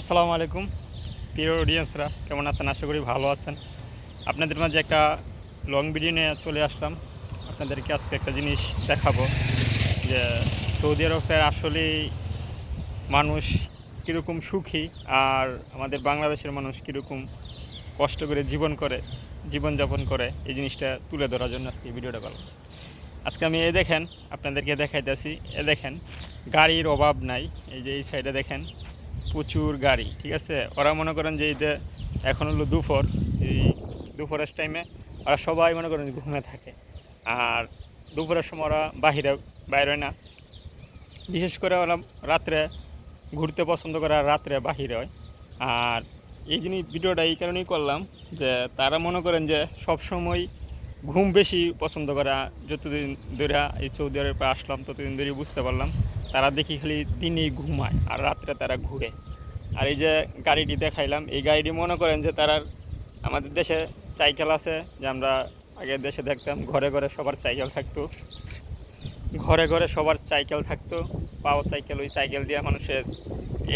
আসসালামু আলাইকুম। প্রিয় অডিয়েন্সরা কেমন আছেন? আশা করি ভালো আছেন। আপনাদের মাঝে একটা লং ভিডিও নিয়ে চলে আসলাম। আপনাদেরকে আজকে একটা জিনিস দেখাবো যে সৌদি আরবের আসলেই মানুষ কীরকম সুখী আর আমাদের বাংলাদেশের মানুষ কীরকম কষ্ট করে জীবন করে, জীবনযাপন করে, এই জিনিসটা তুলে ধরার জন্য আজকে ভিডিওটা করলাম আজকে আমি এ দেখেন, আপনাদেরকে দেখাইতেছি। এ দেখেন, গাড়ির অভাব নাই। এই যে এই সাইডে দেখেন প্রচুর গাড়ি, ঠিক আছে? ওরা মনে করেন যে এই যে এখন হলো দুপুর, এই দুপুরের টাইমে ওরা সবাই মনে করেন ঘুমে থাকে। আর দুপুরের সময় ওরা বাহিরে, বাইরে হয় না। বিশেষ করে ওরা রাত্রে ঘুরতে পছন্দ করে আর রাত্রে বাহিরে হয়। আর এই জিনিস, ভিডিওটা এই কারণেই করলাম যে তারা মনে করেন যে সব সময় ঘুম বেশি পছন্দ করা। যতদিন ধরে এই আরবে আসলাম, ততদিন ধরে বুঝতে পারলাম তারা দেখি খালি দিনেই ঘুমায় আর রাত্রে তারা ঘুরে। আর এই যে গাড়িটি দেখাইলাম, এই গাড়িটি মনে করেন যে তারা আমাদের দেশে সাইকেল আছে, যে আমরা আগে দেশে দেখতাম, ঘরে ঘরে সবার সাইকেল থাকতো। ঘরে ঘরে সবার সাইকেল থাকতো পাওয়ার সাইকেল ওই সাইকেল দিয়ে মানুষের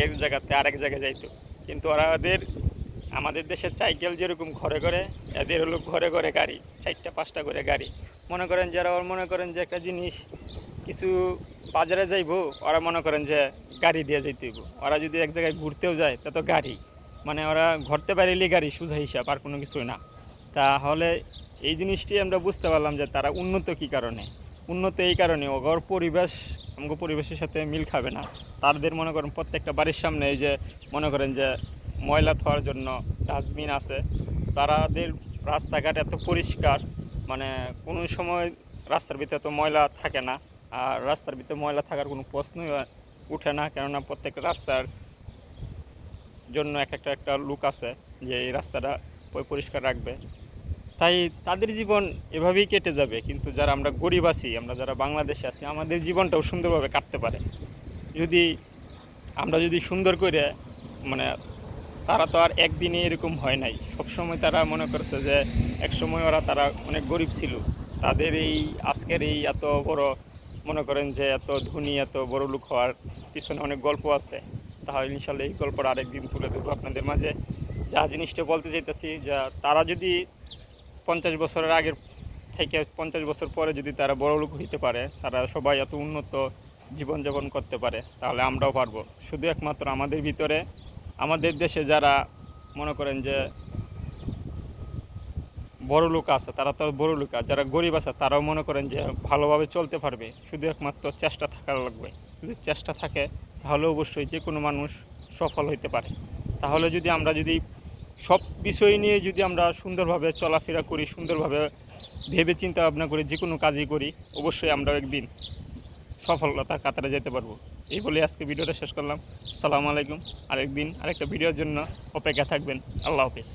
এক জায়গাতে আরেক জায়গায় যাইতো। কিন্তু ওরা ওদের, আমাদের দেশের সাইকেল যেরকম ঘরে ঘরে, এদের হলো ঘরে ঘরে গাড়ি, চারটা পাঁচটা করে গাড়ি। মনে করেন যারা, ওর মনে করেন যে একটা জিনিস, কিছু বাজারে যাইবো, ওরা মনে করেন যে গাড়ি দিয়ে যাইতে হইব ওরা যদি এক জায়গায় ঘুরতেও যায়, তা তো গাড়ি। মানে ওরা ঘরতে পারিলে গাড়ি, সোজা হিসাব, আর কোনো কিছুই না। তাহলে এই জিনিসটি আমরা বুঝতে পারলাম যে তারা উন্নত কী কারণে? উন্নত এই কারণে ওগর পরিবেশ আমাকে পরিবেশের সাথে মিল খাবে না। তাদের মনে করেন প্রত্যেকটা বাড়ির সামনে এই যে মনে করেন যে ময়লা ধোয়ার জন্য ডাস্টবিন আছে। তারাদের রাস্তাঘাট এত পরিষ্কার মানে কোনো সময় রাস্তার ভিতরে তো ময়লা থাকে না। আর রাস্তার ভিতরে ময়লা থাকার কোনো প্রশ্নই উঠে না, কেননা প্রত্যেকটা রাস্তার জন্য এক একটা একটা লুক আছে যে এই রাস্তাটা পরিষ্কার রাখবে। তাই তাদের জীবন এভাবেই কেটে যাবে, কিন্তু যারা আমরা গরিব আছি, আমরা যারা বাংলাদেশে আছি, আমাদের জীবনটাও সুন্দরভাবে কাটতে পারে। যদি আমরা যদি সুন্দর করে মানে তারা তো আর একদিনে এরকম হয় নাই। সবসময় তারা মনে করছে যে, একসময় ওরা তারা অনেক গরিব ছিল। তাদের এই আজকের এই এত বড় মনে করেন যে এত ধনী, এত বড় লোক হওয়ার পিছনে অনেক গল্প আছে। তাহলে ইনশাল্লাহ এই গল্পটা আরেকদিন তুলে দেবো আপনাদের মাঝে। যা জিনিসটা বলতে চাইতেছি যে তারা যদি পঞ্চাশ বছরের আগের থেকে পঞ্চাশ বছর পরে যদি তারা বড় লোক হইতে পারে, তারা সবাই এত উন্নত জীবনযাপন করতে পারে, তাহলে আমরাও পারব। শুধু একমাত্র আমাদের ভিতরে, আমাদের দেশে যারা মনে করেন যে বড় লোক আছে, তারা তো বড় লোক আর যারা গরিব আছে, তারাও মনে করেন যে ভালোভাবে চলতে পারবে। শুধু একমাত্র চেষ্টা থাকা লাগবে। যদি চেষ্টা থাকে, তাহলে অবশ্যই যে কোনো মানুষ সফল হইতে পারে। তাহলে যদি আমরা যদি সব বিষয় নিয়ে যদি আমরা সুন্দরভাবে চলাফেরা করি, সুন্দরভাবে ভেবে চিন্তা ভাবনা করি যে কোনো কাজই করি, অবশ্যই আমরা একদিন সফলতার কাতারে যেতে পারব। এই বলে আজকে ভিডিওটা শেষ করলাম। আসসালামু আলাইকুম। আরেকদিন আরেকটা ভিডিওর জন্য অপেক্ষা থাকবেন। আল্লাহ হাফিজ।